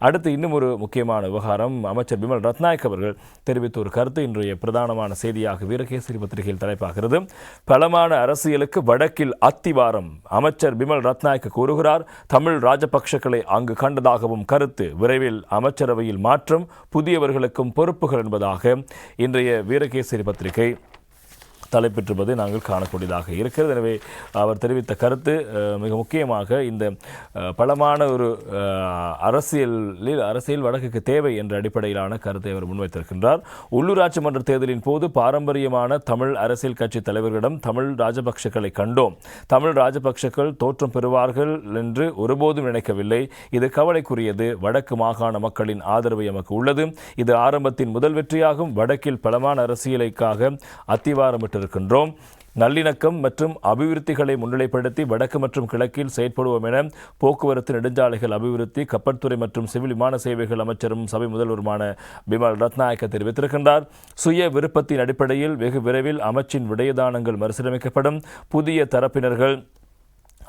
அடுத்து இன்னும் ஒரு முக்கியமான விவகாரம். அமைச்சர் பிமல் ரத்நாயக் அவர்கள் தெரிவித்த ஒரு கருத்து இன்றைய பிரதானமான செய்தியாக வீரகேசரி பத்திரிகையில் தலைப்பாகிறது. பலமான அரசியலுக்கு வடக்கில் அத்திவாரம் அமைச்சர் பிமல் ரத்நாயக் கூறுகிறார். தமிழ் ராஜபக்ஷக்களை அங்கு கண்டதாகவும் கருத்து. விரைவில் அமைச்சரவையில் மாற்றம் புதியவர்களுக்கும் பொறுப்புகள் என்பதாக இன்றைய வீரகேசரி பத்திரிகை தலைப்பெற்றுவது நாங்கள் காணக்கூடியதாக இருக்கிறது. எனவே அவர் தெரிவித்த கருத்து மிக முக்கியமாக இந்த பலமான ஒரு அரசியலில் அரசியல் வடக்குக்கு தேவை என்ற அடிப்படையிலான கருத்தை அவர் முன்வைத்திருக்கின்றார். உள்ளூராட்சி மன்ற தேர்தலின் போது பாரம்பரியமான தமிழ் அரசியல் கட்சி தலைவர்களிடம் தமிழ் ராஜபக்சக்களை கண்டோம். தமிழ் ராஜபக்ஷக்கள் தோற்றம் பெறுவார்கள் என்று ஒருபோதும் நினைக்கவில்லை. இது கவலைக்குரியது. வடக்கு மாகாண மக்களின் ஆதரவு எமக்கு உள்ளது. இது ஆரம்பத்தின் முதல் வெற்றியாகும். வடக்கில் பலமான அரசியலைக்காக அத்திவாரமிட்டு அத்திவாரமிட்டிருக்கின்றோம் நல்லிணக்கம் மற்றும் அபிவிருத்திகளை முன்னிலைப்படுத்தி வடக்கு மற்றும் கிழக்கில் செயற்படுவோம் என போக்குவரத்து நெடுஞ்சாலைகள் அபிவிருத்தி கப்பற்துறை மற்றும் சிவில் விமான சேவைகள் அமைச்சரும் சபை முதல்வருமான பிமல் ரத்நாயக்க தெரிவித்திருக்கின்றார். சுய விருப்பத்தின் அடிப்படையில் வெகு விரைவில் அமைச்சின் விடயதானங்கள் மறுசீரமைக்கப்படும். புதிய தரப்பினர்கள்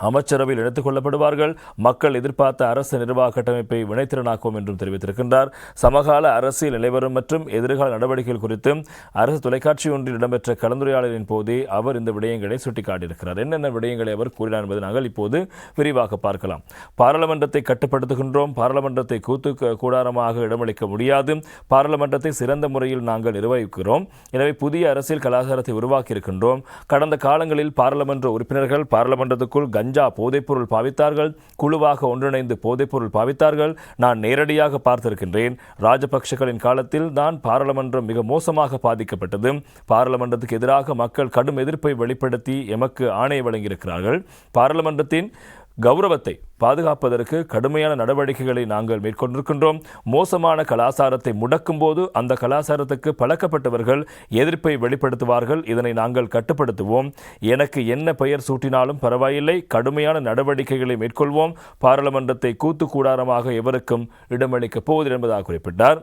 அமைச்சரவையில் இணைத்துக் கொள்ளப்படுவார்கள். மக்கள் எதிர்பார்த்த அரசு நிர்வாக கட்டமைப்பை வினைத்திறனாக்கும் என்றும் தெரிவித்திருக்கின்றார். சமகால அரசியல் நிலைவரும் மற்றும் எதிர்கால நடவடிக்கைகள் குறித்து அரசு தொலைக்காட்சி ஒன்றில் இடம்பெற்ற கலந்துரையாடலின் போதே அவர் இந்த விடயங்களை சுட்டிக்காட்டியிருக்கிறார். என்னென்ன விடயங்களை அவர் கூறினார் என்பதை நாங்கள் இப்போது விரிவாக பார்க்கலாம். பாராளுமன்றத்தை கட்டுப்படுத்துகின்றோம். பாராளுமன்றத்தை கூத்து கூடாரமாக இடமளிக்க முடியாது. பாராளுமன்றத்தை சிறந்த முறையில் நாங்கள் நிர்வகிக்கிறோம். எனவே புதிய அரசியல் கலாச்சாரத்தை உருவாக்கியிருக்கின்றோம். கடந்த காலங்களில் பாராளுமன்ற உறுப்பினர்கள் பாராளுமன்றத்துக்குள் கஞ்ச போதைப்பொருள் பாவித்தார்கள் குழுவாக ஒன்றிணைந்து போதைப்பொருள் பாவித்தார்கள். நான் நேரடியாக பார்த்திருக்கின்றேன். ராஜபக்ஷகளின் காலத்தில் தான் பாராளுமன்றம் மிக மோசமாக பாதிக்கப்பட்டது. பாராளுமன்றத்துக்கு எதிராக மக்கள் கடும் எதிர்ப்பை வெளிப்படுத்தி எமக்கு ஆணை வழங்கியிருக்கிறார்கள். பாராளுமன்றத்தின் கௌரவத்தை பாதுகாப்பதற்கு கடுமையான நடவடிக்கைகளை நாங்கள் மேற்கொண்டிருக்கின்றோம். மோசமான கலாச்சாரத்தை முடக்கும் போது அந்த கலாச்சாரத்துக்கு பழக்கப்பட்டவர்கள் எதிர்ப்பை வெளிப்படுத்துவார்கள். இதனை நாங்கள் கட்டுப்படுத்துவோம். எனக்கு என்ன பெயர் சூட்டினாலும் பரவாயில்லை. கடுமையான நடவடிக்கைகளை மேற்கொள்வோம். பாராளுமன்றத்தை கூத்து கூடாரமாக எவருக்கும் இடமளிக்கப் போவதில்லை என்பதாக குறிப்பிட்டார்.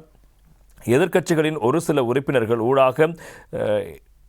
எதிர்க்கட்சிகளின் ஒரு சில உறுப்பினர்கள் ஊடாக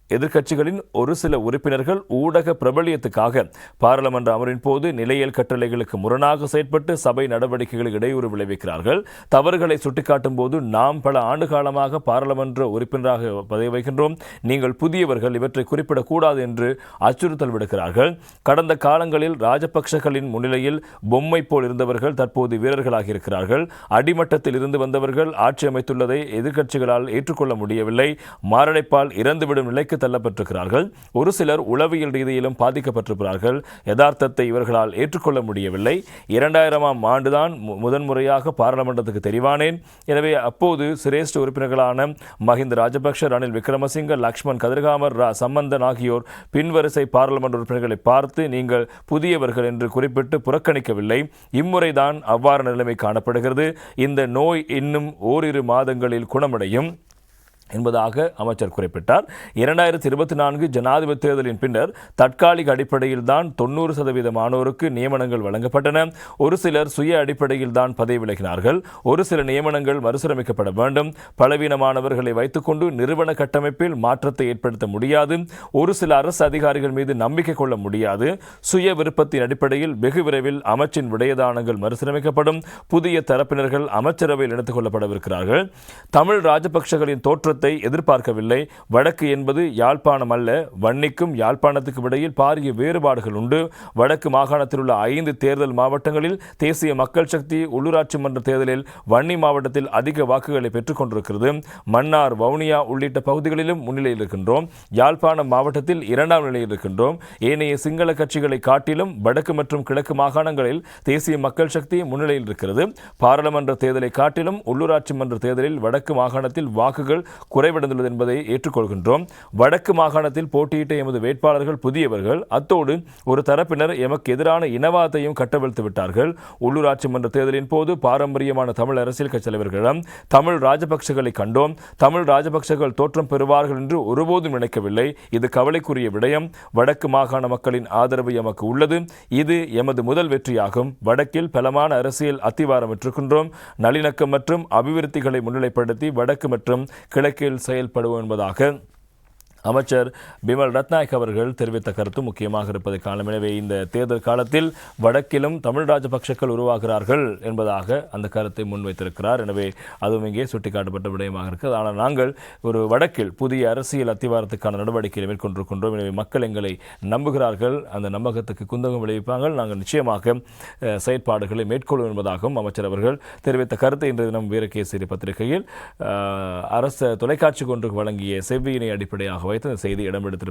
எதிர்க்கட்சிகளின் ஒரு சில உறுப்பினர்கள் ஊடக பிரபலியத்துக்காக பாராளுமன்ற அமரின் போது நிலையல் கட்டளைகளுக்கு முரணாக செயற்பட்டு சபை நடவடிக்கைகளுக்கு இடையூறு விளைவிக்கிறார்கள். தவறுகளை சுட்டிக்காட்டும் போது நாம் பல ஆண்டு காலமாக பாராளுமன்ற உறுப்பினராக பதவி வைக்கின்றோம் நீங்கள் புதியவர்கள் இவற்றை குறிப்பிடக்கூடாது என்று அச்சுறுத்தல் விடுக்கிறார்கள். கடந்த காலங்களில் ராஜபக்ஷகளின் முன்னிலையில் பொம்மை போல் இருந்தவர்கள் தற்போது வீரர்களாக இருக்கிறார்கள். அடிமட்டத்தில் இருந்து வந்தவர்கள் ஆட்சி அமைத்துள்ளதை எதிர்க்கட்சிகளால் ஏற்றுக்கொள்ள முடியவில்லை. மாரடைப்பால் இறந்துவிடும் நிலைக்கு தள்ளப்பட்டிருக்கிறார்கள். ஒரு சிலர் உளவியல் ரீதியிலும் பாதிக்கப்பட்டிருக்கிறார்கள். யதார்த்தத்தை இவர்களால் ஏற்றுக்கொள்ள முடியவில்லை. இரண்டாயிரமாம் ஆண்டுதான் முதன்முறையாக பாராளுமன்றத்துக்கு தெரிவானேன். எனவே அப்போது சிரேஷ்ட உறுப்பினர்களான மஹிந்த ராஜபக்ஷ ரணில் விக்ரமசிங்க லக்ஷ்மண் கதிர்காமர் ரா சம்பந்தன் ஆகியோர் பின்வரிசை பாராளுமன்ற உறுப்பினர்களை பார்த்து நீங்கள் புதியவர்கள் என்று குறிப்பிட்டு புறக்கணிக்கவில்லை. இம்முறைதான் அவ்வாறு நிலைமை காணப்படுகிறது. இந்த நோய் இன்னும் ஓரிரு மாதங்களில் குணமடையும். என்பதாக அமைச்சர் குறிப்பிட்டார். இரண்டாயிரத்தி இருபத்தி நான்கு ஜனாதிபதி தேர்தலின் பின்னர் தற்காலிக அடிப்படையில் தான் தொண்ணூறு சதவீத மாணவருக்கு நியமனங்கள் வழங்கப்பட்டன. ஒரு சிலர் சுய அடிப்படையில் தான் பதவி விலகினார்கள். ஒரு சில நியமனங்கள் மறுசீரமைக்கப்பட வேண்டும். பலவீனமானவர்களை வைத்துக்கொண்டு நிறுவன கட்டமைப்பில் மாற்றத்தை ஏற்படுத்த முடியாது. ஒரு சில அரசு அதிகாரிகள் மீது நம்பிக்கை கொள்ள முடியாது. சுய விருப்பத்தின் அடிப்படையில் வெகு விரைவில் அமைச்சின் விடயதானங்கள் மறுசீரமைக்கப்படும். புதிய தரப்பினர்கள் அமைச்சரவையில் எடுத்துக் கொள்ளப்படவிருக்கிறார்கள். தமிழ் தோற்ற தோற்றத்தை எதிர்பார்க்கவில்லை. வடக்கு என்பது யாழ்ப்பாணம் அல்ல. வன்னிக்கும் யாழ்ப்பாணத்துக்கும் இடையில் பாரிய வேறுபாடுகள் உண்டு. வடக்கு மாகாணத்தில் உள்ள ஐந்து தேர்தல் மாவட்டங்களில் தேசிய மக்கள் சக்தி உள்ளூராட்சி மன்ற தேர்தலில் வன்னி மாவட்டத்தில் அதிக வாக்குகளை பெற்றுக் கொண்டிருக்கிறது. மன்னார் வவுனியா உள்ளிட்ட பகுதிகளிலும் முன்னிலையில் இருக்கின்றோம். யாழ்ப்பாணம் மாவட்டத்தில் இரண்டாம் நிலையில் இருக்கின்றோம். ஏனைய சிங்கள கட்சிகளை காட்டிலும் வடக்கு மற்றும் கிழக்கு மாகாணங்களில் தேசிய மக்கள் சக்தி முன்னிலையில் இருக்கிறது. பாராளுமன்ற தேர்தலை காட்டிலும் உள்ளூராட்சி மன்ற தேர்தலில் வடக்கு மாகாணத்தில் வாக்குகள் குறைவடைந்துள்ளது என்பதை ஏற்றுக்கொள்கின்றோம். வடக்கு மாகாணத்தில் போட்டியிட்ட எமது வேட்பாளர்கள் புதியவர்கள். அத்தோடு ஒரு தரப்பினர் எமக்கு எதிரான இனவாதத்தையும் கட்டவிழ்த்து விட்டார்கள். உள்ளூராட்சி மன்ற தேர்தலின் போது பாரம்பரியமான தமிழ் அரசியல் கட்சி தலைவர்களிடம் தமிழ் ராஜபக்சகளை கண்டோம். தமிழ் ராஜபக்சகள் தோற்றம் பெறுவார்கள் என்று ஒருபோதும் நினைக்கவில்லை. இது கவலைக்குரிய விடயம். வடக்கு மாகாண மக்களின் ஆதரவு எமக்கு உள்ளது. இது எமது முதல் வெற்றியாகும். வடக்கில் பலமான அரசியல் அத்திவாரம் பெற்றிருக்கின்றோம். நல்லிணக்கம் மற்றும் அபிவிருத்திகளை முன்னிலைப்படுத்தி வடக்கு மற்றும் கிழக்கில் செயல்படுவோம் என்பதாக அமைச்சர் பிமல் ரத்நாயக் அவர்கள் தெரிவித்த கருத்து முக்கியமாக இருப்பதை காணும். எனவே இந்த தேர்தல் காலத்தில் வடக்கிலும் தமிழ் ராஜபக்சக்கள் உருவாகிறார்கள் என்பதாக அந்த கருத்தை முன்வைத்திருக்கிறார். எனவே அதுவும் இங்கே சுட்டிக்காட்டப்பட்ட விடயமாக இருக்கிறது ஆனால் நாங்கள் ஒரு வடக்கில் புதிய அரசியல் அத்திவாரத்துக்கான நடவடிக்கைகளை மேற்கொண்டிருக்கின்றோம். எனவே மக்கள் எங்களை நம்புகிறார்கள். அந்த நம்பகத்துக்கு குந்தகம் விளைவிப்பாங்க நாங்கள் நிச்சயமாக செயற்பாடுகளை மேற்கொள்ளும் என்பதாகவும் அமைச்சர் அவர்கள் தெரிவித்த கருத்தை இன்றைய தினம் வீரகேசரி பத்திரிகையில் அரசு தொலைக்காட்சி ஒன்றுக்கு வழங்கிய செவ்வியினை அடிப்படையாக வைத்து இந்த செய்தி இடம்பெடுத்திருப்பது